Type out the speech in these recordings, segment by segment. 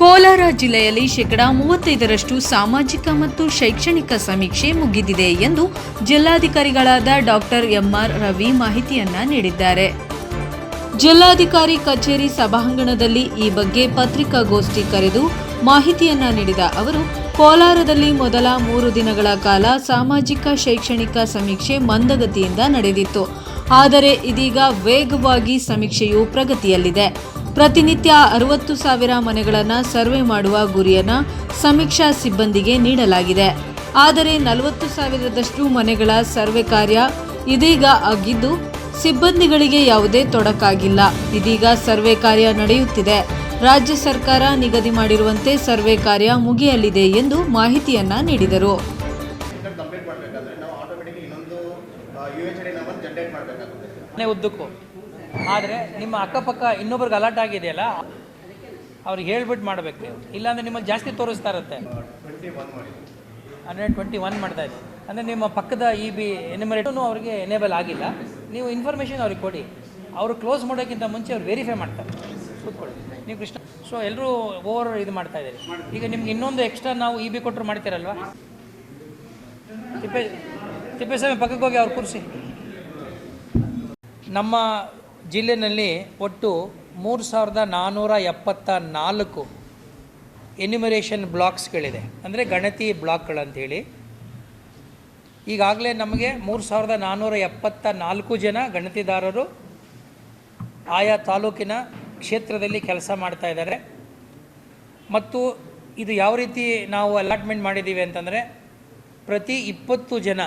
ಕೋಲಾರ ಜಿಲ್ಲೆಯಲ್ಲಿ ಶೇಕಡಾ ಮೂವತ್ತೈದರಷ್ಟು ಸಾಮಾಜಿಕ ಮತ್ತು ಶೈಕ್ಷಣಿಕ ಸಮೀಕ್ಷೆ ಮುಗಿದಿದೆ ಎಂದು ಜಿಲ್ಲಾಧಿಕಾರಿಗಳಾದ ಡಾಕ್ಟರ್ ಎಂಆರ್ ರವಿ ಮಾಹಿತಿಯನ್ನ ನೀಡಿದ್ದಾರೆ. ಜಿಲ್ಲಾಧಿಕಾರಿ ಕಚೇರಿ ಸಭಾಂಗಣದಲ್ಲಿ ಈ ಬಗ್ಗೆ ಪತ್ರಿಕಾಗೋಷ್ಠಿ ಕರೆದು ಮಾಹಿತಿಯನ್ನ ನೀಡಿದ ಅವರು, ಕೋಲಾರದಲ್ಲಿ ಮೊದಲ ಮೂರು ದಿನಗಳ ಕಾಲ ಸಾಮಾಜಿಕ ಶೈಕ್ಷಣಿಕ ಸಮೀಕ್ಷೆ ಮಂದಗತಿಯಿಂದ ನಡೆದಿತ್ತು. ಆದರೆ ಇದೀಗ ವೇಗವಾಗಿ ಸಮೀಕ್ಷೆಯು ಪ್ರಗತಿಯಲ್ಲಿದೆ. ಪ್ರತಿನಿತ್ಯ ಅರವತ್ತು ಸಾವಿರ ಮನೆಗಳನ್ನು ಸರ್ವೆ ಮಾಡುವ ಗುರಿಯನ್ನು ಸಮೀಕ್ಷಾ ಸಿಬ್ಬಂದಿಗೆ ನೀಡಲಾಗಿದೆ. ಆದರೆ ನಲವತ್ತು ಸಾವಿರದಷ್ಟು ಮನೆಗಳ ಸರ್ವೆ ಕಾರ್ಯ ಇದೀಗ ಆಗಿದ್ದು ಸಿಬ್ಬಂದಿಗಳಿಗೆ ಯಾವುದೇ ತೊಡಕಾಗಿಲ್ಲ. ಇದೀಗ ಸರ್ವೆ ಕಾರ್ಯ ನಡೆಯುತ್ತಿದೆ. ರಾಜ್ಯ ಸರ್ಕಾರ ನಿಗದಿ ಮಾಡಿರುವಂತೆ ಸರ್ವೆ ಕಾರ್ಯ ಮುಗಿಯಲಿದೆ ಎಂದು ಮಾಹಿತಿಯನ್ನ ನೀಡಿದರು. ಉದ್ದಕ್ಕೂ. ಆದರೆ ನಿಮ್ಮ ಅಕ್ಕಪಕ್ಕ ಇನ್ನೊಬ್ರಿಗೆ ಅಲರ್ಟ್ ಆಗಿದೆಯಲ್ಲ, ಅವ್ರಿಗೆ ಹೇಳ್ಬಿಟ್ಟು ಮಾಡಬೇಕು ನೀವು. ಇಲ್ಲಾಂದ್ರೆ ನಿಮ್ಮಲ್ಲಿ ಜಾಸ್ತಿ ತೋರಿಸ್ತಾ ಇರುತ್ತೆ. ಹಂಡ್ರೆಡ್ ಟ್ವೆಂಟಿ ಒನ್ ಮಾಡ್ತಾ ಇದೆ ಅಂದರೆ ನಿಮ್ಮ ಪಕ್ಕದ ಇ ಬಿ ಎನಿಮರೇಟೂ ಅವರಿಗೆ ಎನೇಬಲ್ ಆಗಿಲ್ಲ. ನೀವು ಇನ್ಫಾರ್ಮೇಷನ್ ಅವ್ರಿಗೆ ಕೊಡಿ. ಅವರು ಕ್ಲೋಸ್ ಮಾಡೋಕ್ಕಿಂತ ಮುಂಚೆ ಅವ್ರು ವೆರಿಫೈ ಮಾಡ್ತಾರೆ. ಕೂತ್ಕೊಳ್ಳಿ. ನೀವು ಕೃಷ್ಣ ಸೊ ಎಲ್ಲರೂ ಓವರ್ ಇದು ಮಾಡ್ತಾ ಇದ್ದೀರಿ. ಈಗ ನಿಮ್ಗೆ ಇನ್ನೊಂದು ಎಕ್ಸ್ಟ್ರಾ ನಾವು ಇ ಬಿ ಕೊಟ್ಟರು ಮಾಡ್ತೀರಲ್ವಾ? ತಿಪ್ಪೇ ತಿಪ್ಪೇಸ್ವಾಮಿ ಪಕ್ಕಕ್ಕೆ ಹೋಗಿ ಅವ್ರು ಕೂರಿಸಿ. ನಮ್ಮ ಜಿಲ್ಲೆಯಲ್ಲಿ ಒಟ್ಟು ಮೂರು ಸಾವಿರದ ನಾನ್ನೂರ ಎಪ್ಪತ್ತ ನಾಲ್ಕು ಎನ್ಯುಮರೇಷನ್ ಬ್ಲಾಕ್ಸ್ಗಳಿದೆ ಅಂದರೆ ಗಣತಿ ಬ್ಲಾಕ್ಗಳಂಥೇಳಿ ಈಗಾಗಲೇ ನಮಗೆ ಮೂರು ಸಾವಿರದ ನಾನ್ನೂರ ಎಪ್ಪತ್ತ ನಾಲ್ಕು ಜನ ಗಣತಿದಾರರು ಆಯಾ ತಾಲೂಕಿನ ಕ್ಷೇತ್ರದಲ್ಲಿ ಕೆಲಸ ಮಾಡ್ತಾ ಇದ್ದಾರೆ. ಮತ್ತು ಇದು ಯಾವ ರೀತಿ ನಾವು ಅಲಾಟ್ಮೆಂಟ್ ಮಾಡಿದ್ದೀವಿ ಅಂತಂದರೆ, ಪ್ರತಿ ಇಪ್ಪತ್ತು ಜನ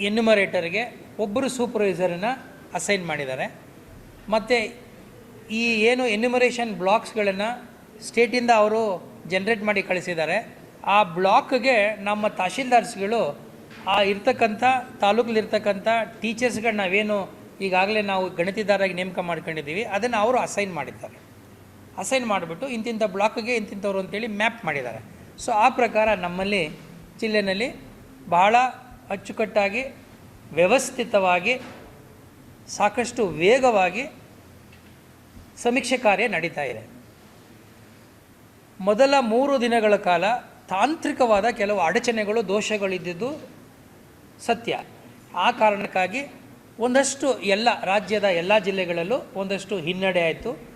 ಎನ್ಯುಮರೇಟರ್ಗೆ ಒಬ್ಬರು ಸೂಪರ್ವೈಸರನ್ನು ಅಸೈನ್ ಮಾಡಿದ್ದಾರೆ. ಮತ್ತು ಈ ಏನು ಎನ್ಯುಮರೇಷನ್ ಬ್ಲಾಕ್ಸ್ಗಳನ್ನು ಸ್ಟೇಟಿಂದ ಅವರು ಜನ್ರೇಟ್ ಮಾಡಿ ಕಳಿಸಿದ್ದಾರೆ. ಆ ಬ್ಲಾಕ್ಗೆ ನಮ್ಮ ತಹಶೀಲ್ದಾರ್ಸ್ಗಳು ಆ ಇರ್ತಕ್ಕಂಥ ತಾಲೂಕಲ್ಲಿರ್ತಕ್ಕಂಥ ಟೀಚರ್ಸ್ಗಳು ನಾವೇನು ಈಗಾಗಲೇ ನಾವು ಗಣಿತಿದಾರಾಗಿ ನೇಮಕ ಮಾಡ್ಕೊಂಡಿದ್ದೀವಿ. ಅದನ್ನು ಅವರು ಅಸೈನ್ ಮಾಡಿದ್ದಾರೆ. ಅಸೈನ್ ಮಾಡಿಬಿಟ್ಟು ಇಂತಿಂಥ ಬ್ಲಾಕ್ಗೆ ಇಂತಿಂಥವ್ರು ಅಂತೇಳಿ ಮ್ಯಾಪ್ ಮಾಡಿದ್ದಾರೆ. ಸೊ ಆ ಪ್ರಕಾರ ನಮ್ಮಲ್ಲಿ ಜಿಲ್ಲೆಯಲ್ಲಿ ಬಹಳ ಅಚ್ಚುಕಟ್ಟಾಗಿ ವ್ಯವಸ್ಥಿತವಾಗಿ ಸಾಕಷ್ಟು ವೇಗವಾಗಿ ಸಮೀಕ್ಷೆ ಕಾರ್ಯ ನಡೀತಾ ಇದೆ. ಮೊದಲ ಮೂರು ದಿನಗಳ ಕಾಲ ತಾಂತ್ರಿಕವಾದ ಕೆಲವು ಅಡಚಣೆಗಳು, ದೋಷಗಳಿದ್ದಿದ್ದು ಸತ್ಯ. ಆ ಕಾರಣಕ್ಕಾಗಿ ಒಂದಷ್ಟು ಎಲ್ಲ ರಾಜ್ಯದ ಎಲ್ಲ ಜಿಲ್ಲೆಗಳಲ್ಲೂ ಒಂದಷ್ಟು ಹಿನ್ನಡೆ ಆಯಿತು.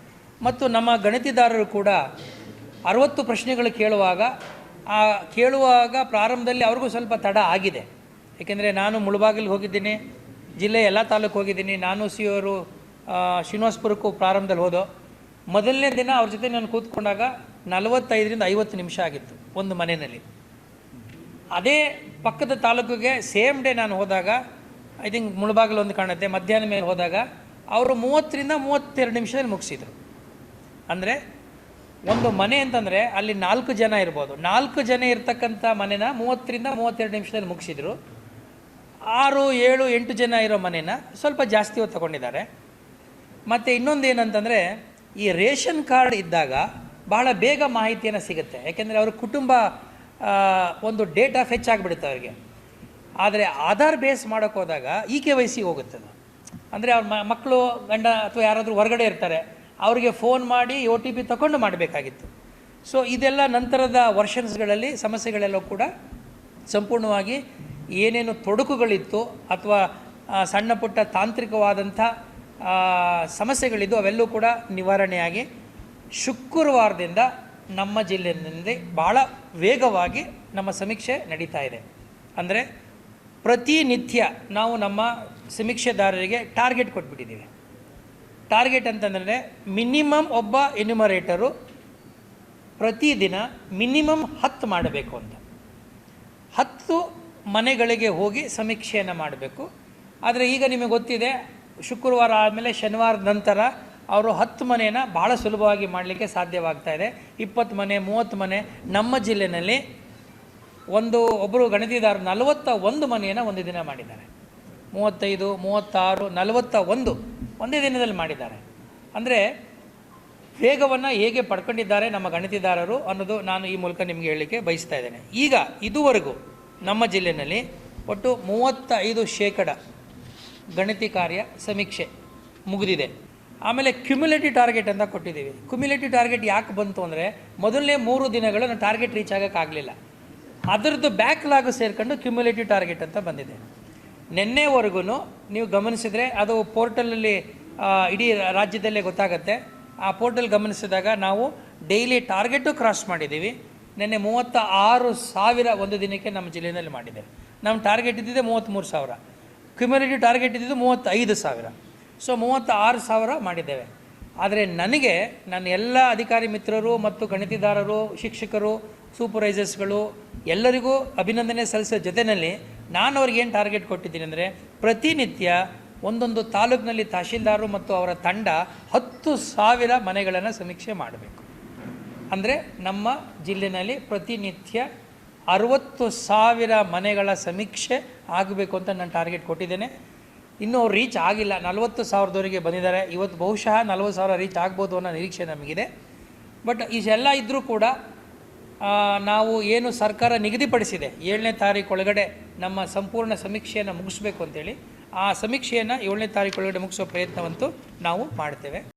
ಮತ್ತು ನಮ್ಮ ಗಣತಿದಾರರು ಕೂಡ ಅರವತ್ತು ಪ್ರಶ್ನೆಗಳು ಕೇಳುವಾಗ, ಆ ಕೇಳುವಾಗ ಪ್ರಾರಂಭದಲ್ಲಿ ಅವ್ರಿಗೂ ಸ್ವಲ್ಪ ತಡ ಆಗಿದೆ. ಏಕೆಂದರೆ ನಾನು ಮುಳುಬಾಗಿಲಿಗೆ ಹೋಗಿದ್ದೀನಿ. ಜಿಲ್ಲೆ ಎಲ್ಲ ತಾಲೂಕು ಹೋಗಿದ್ದೀನಿ. ನಾನು ಸಿ ಅವರು ಶ್ರೀನಿವಾಸ್ಪುರಕ್ಕೂ ಪ್ರಾರಂಭದಲ್ಲಿ ಹೋದೋ. ಮೊದಲನೇ ದಿನ ಅವ್ರ ಜೊತೆ ನಾನು ಕೂತ್ಕೊಂಡಾಗ ನಲವತ್ತೈದರಿಂದ ಐವತ್ತು ನಿಮಿಷ ಆಗಿತ್ತು ಒಂದು ಮನೆಯಲ್ಲಿ. ಅದೇ ಪಕ್ಕದ ತಾಲೂಕಿಗೆ ಸೇಮ್ ಡೇ ನಾನು ಹೋದಾಗ, ಐ ಥಿಂಕ್ ಮುಳುಬಾಗಿಲು ಒಂದು ಕಾಣುತ್ತೆ, ಮಧ್ಯಾಹ್ನ ಮೇಲೆ ಹೋದಾಗ ಅವರು ಮೂವತ್ತರಿಂದ ಮೂವತ್ತೆರಡು ನಿಮಿಷದಲ್ಲಿ ಮುಗಿಸಿದರು. ಅಂದರೆ ಒಂದು ಮನೆ ಅಂತಂದರೆ ಅಲ್ಲಿ ನಾಲ್ಕು ಜನ ಇರ್ಬೋದು. ನಾಲ್ಕು ಜನ ಇರ್ತಕ್ಕಂಥ ಮನೆನ ಮೂವತ್ತರಿಂದ ಮೂವತ್ತೆರಡು ನಿಮಿಷದಲ್ಲಿ ಮುಗಿಸಿದರು. ಆರು, ಏಳು, ಎಂಟು ಜನ ಇರೋ ಮನೇನ ಸ್ವಲ್ಪ ಜಾಸ್ತಿ ಹೊತ್ತು ತಗೊಂಡಿದ್ದಾರೆ. ಮತ್ತು ಇನ್ನೊಂದು ಏನಂತಂದರೆ ಈ ರೇಷನ್ ಕಾರ್ಡ್ ಇದ್ದಾಗ ಬಹಳ ಬೇಗ ಮಾಹಿತಿಯನ್ನು ಸಿಗುತ್ತೆ. ಯಾಕೆಂದರೆ ಅವ್ರ ಕುಟುಂಬ ಒಂದು ಡೇಟ್ ಆಫ್ ಹೆಚ್ಚಾಗಿಬಿಡುತ್ತೆ ಅವರಿಗೆ. ಆದರೆ ಆಧಾರ್ ಬೇಸ್ ಮಾಡೋಕ್ಕೆ ಹೋದಾಗ ಇ ಕೆ ವೈ ಸಿ ಹೋಗುತ್ತೆ ಅದು. ಅಂದರೆ ಅವ್ರ ಮಕ್ಕಳು ಗಂಡ ಅಥವಾ ಯಾರಾದರೂ ಹೊರಗಡೆ ಇರ್ತಾರೆ, ಅವರಿಗೆ ಫೋನ್ ಮಾಡಿ ಒ ಟಿ ಪಿ ತಗೊಂಡು ಮಾಡಬೇಕಾಗಿತ್ತು. ಸೊ, ಇದೆಲ್ಲ ನಂತರದ ವರ್ಷನ್ಸ್ಗಳಲ್ಲಿ ಸಮಸ್ಯೆಗಳೆಲ್ಲ ಕೂಡ ಸಂಪೂರ್ಣವಾಗಿ ಏನೇನು ತೊಡಕುಗಳಿತ್ತು ಅಥವಾ ಸಣ್ಣ ಪುಟ್ಟ ತಾಂತ್ರಿಕವಾದಂಥ ಸಮಸ್ಯೆಗಳಿದ್ದು ಅವೆಲ್ಲವೂ ಕೂಡ ನಿವಾರಣೆಯಾಗಿ ಶುಕ್ರವಾರದಿಂದ ನಮ್ಮ ಜಿಲ್ಲೆಯಲ್ಲಿ ಭಾಳ ವೇಗವಾಗಿ ನಮ್ಮ ಸಮೀಕ್ಷೆ ನಡೀತಾ ಇದೆ. ಅಂದರೆ ಪ್ರತಿನಿತ್ಯ ನಾವು ನಮ್ಮ ಸಮೀಕ್ಷೆದಾರರಿಗೆ ಟಾರ್ಗೆಟ್ ಕೊಟ್ಬಿಟ್ಟಿದ್ದೀವಿ. ಟಾರ್ಗೆಟ್ ಅಂತಂದರೆ ಮಿನಿಮಮ್ ಒಬ್ಬ ಎನ್ಯುಮರೇಟರು ಪ್ರತಿದಿನ ಮಿನಿಮಮ್ ಹತ್ತು ಮಾಡಬೇಕು ಅಂತ. ಹತ್ತು ಮನೆಗಳಿಗೆ ಹೋಗಿ ಸಮೀಕ್ಷೆಯನ್ನು ಮಾಡಬೇಕು. ಆದರೆ ಈಗ ನಿಮಗೆ ಗೊತ್ತಿದೆ, ಶುಕ್ರವಾರ ಆದಮೇಲೆ ಶನಿವಾರದ ನಂತರ ಅವರು ಹತ್ತು ಮನೆಯನ್ನು ಭಾಳ ಸುಲಭವಾಗಿ ಮಾಡಲಿಕ್ಕೆ ಸಾಧ್ಯವಾಗ್ತಾ ಇದೆ. ಇಪ್ಪತ್ತು ಮನೆ, ಮೂವತ್ತು ಮನೆ, ನಮ್ಮ ಜಿಲ್ಲೆಯಲ್ಲಿ ಒಂದು ಒಬ್ಬರು ಗಣತಿದಾರ ನಲವತ್ತ ಒಂದು ಮನೆಯನ್ನು ಒಂದು ದಿನ ಮಾಡಿದ್ದಾರೆ. ಮೂವತ್ತೈದು, ಮೂವತ್ತಾರು, ನಲವತ್ತ ಒಂದು ಒಂದೇ ದಿನದಲ್ಲಿ ಮಾಡಿದ್ದಾರೆ. ಅಂದರೆ ವೇಗವನ್ನು ಹೇಗೆ ಪಡ್ಕೊಂಡಿದ್ದಾರೆ ನಮ್ಮ ಗಣಿತಿದಾರರು ಅನ್ನೋದು ನಾನು ಈ ಮೂಲಕ ನಿಮಗೆ ಹೇಳಲಿಕ್ಕೆ ಬಯಸ್ತಾ ಇದ್ದೇನೆ. ಈಗ ಇದುವರೆಗೂ ನಮ್ಮ ಜಿಲ್ಲೆಯಲ್ಲಿ ಒಟ್ಟು ಮೂವತ್ತೈದು ಶೇಕಡ ಗಣತಿ ಕಾರ್ಯ ಸಮೀಕ್ಷೆ ಮುಗಿದಿದೆ. ಆಮೇಲೆ ಕ್ಯುಮ್ಯುಲೇಟಿವ್ ಟಾರ್ಗೆಟ್ ಅಂತ ಕೊಟ್ಟಿದ್ದೀವಿ. ಕ್ಯುಮ್ಯುಲೇಟಿವ್ ಟಾರ್ಗೆಟ್ ಯಾಕೆ ಬಂತು ಅಂದರೆ ಮೊದಲನೇ ಮೂರು ದಿನಗಳು ನಾವು ಟಾರ್ಗೆಟ್ ರೀಚ್ ಆಗೋಕ್ಕಾಗಲಿಲ್ಲ ಅದರದ್ದು ಬ್ಯಾಕ್ಲಾಗ್ ಸೇರ್ಕೊಂಡು ಕ್ಯುಮ್ಯುಲೇಟಿವ್ ಟಾರ್ಗೆಟ್ ಅಂತ ಬಂದಿದೆ. ನಿನ್ನೆವರೆಗೂ ನೀವು ಗಮನಿಸಿದರೆ ಅದು ಪೋರ್ಟಲಲ್ಲಿ ಇಡೀ ರಾಜ್ಯದಲ್ಲೇ ಗೊತ್ತಾಗುತ್ತೆ. ಆ ಪೋರ್ಟಲ್ ಗಮನಿಸಿದಾಗ ನಾವು ಡೈಲಿ ಟಾರ್ಗೆಟು ಕ್ರಾಸ್ ಮಾಡಿದ್ದೀವಿ. ನಿನ್ನೆ ಮೂವತ್ತ ಆರು ಸಾವಿರ ಒಂದು ದಿನಕ್ಕೆ ನಮ್ಮ ಜಿಲ್ಲೆಯಲ್ಲಿ ಮಾಡಿದ್ದೇವೆ ನಮ್ಮ ಟಾರ್ಗೆಟ್ ಇದ್ದಿದ್ದೆ ಮೂವತ್ತ್ಮೂರು ಸಾವಿರ. ಕ್ಯುಮ್ಯುಲೇಟಿವ್ ಟಾರ್ಗೆಟ್ ಇದ್ದಿದ್ದು ಮೂವತ್ತೈದು ಸಾವಿರ. ಸೊ ಮೂವತ್ತ ಆರು ಸಾವಿರ ಮಾಡಿದ್ದೇವೆ. ಆದರೆ ನನಗೆ ನನ್ನ ಎಲ್ಲ ಅಧಿಕಾರಿ ಮಿತ್ರರು ಮತ್ತು ಗಣಿತಿದಾರರು ಶಿಕ್ಷಕರು ಸೂಪರ್ವೈಸರ್ಸ್ಗಳು ಎಲ್ಲರಿಗೂ ಅಭಿನಂದನೆ ಸಲ್ಲಿಸೋ ಜೊತೆಯಲ್ಲಿ ನಾನು ಅವ್ರಿಗೆ ಏನು ಟಾರ್ಗೆಟ್ ಕೊಟ್ಟಿದ್ದೀನಿ ಅಂದರೆ ಪ್ರತಿನಿತ್ಯ ಒಂದೊಂದು ತಾಲೂಕಿನಲ್ಲಿ ತಹಶೀಲ್ದಾರರು ಮತ್ತು ಅವರ ತಂಡ ಹತ್ತು ಸಾವಿರ ಮನೆಗಳನ್ನು ಸಮೀಕ್ಷೆ ಮಾಡಬೇಕು. ಅಂದರೆ ನಮ್ಮ ಜಿಲ್ಲೆಯಲ್ಲಿ ಪ್ರತಿನಿತ್ಯ ಅರುವತ್ತು ಸಾವಿರ ಮನೆಗಳ ಸಮೀಕ್ಷೆ ಆಗಬೇಕು ಅಂತ ನಾನು ಟಾರ್ಗೆಟ್ ಕೊಟ್ಟಿದ್ದೇನೆ. ಇನ್ನೂ ರೀಚ್ ಆಗಿಲ್ಲ. ನಲವತ್ತು ಸಾವಿರದವರೆಗೆ ಬಂದಿದ್ದಾರೆ. ಇವತ್ತು ಬಹುಶಃ ನಲವತ್ತು ಸಾವಿರ ರೀಚ್ ಆಗ್ಬೋದು ಅನ್ನೋ ನಿರೀಕ್ಷೆ ನಮಗಿದೆ. ಬಟ್ ಇಷ್ಟೆಲ್ಲ ಇದ್ದರೂ ಕೂಡ ನಾವು ಏನು ಸರ್ಕಾರ ನಿಗದಿಪಡಿಸಿದೆ, ಏಳನೇ ತಾರೀಕು ಒಳಗಡೆ ನಮ್ಮ ಸಂಪೂರ್ಣ ಸಮೀಕ್ಷೆಯನ್ನು ಮುಗಿಸ್ಬೇಕು ಅಂತೇಳಿ, ಆ ಸಮೀಕ್ಷೆಯನ್ನು ಏಳನೇ ತಾರೀಕು ಒಳಗಡೆ ಮುಗಿಸೋ ಪ್ರಯತ್ನವಂತೂ ನಾವು ಮಾಡ್ತೇವೆ.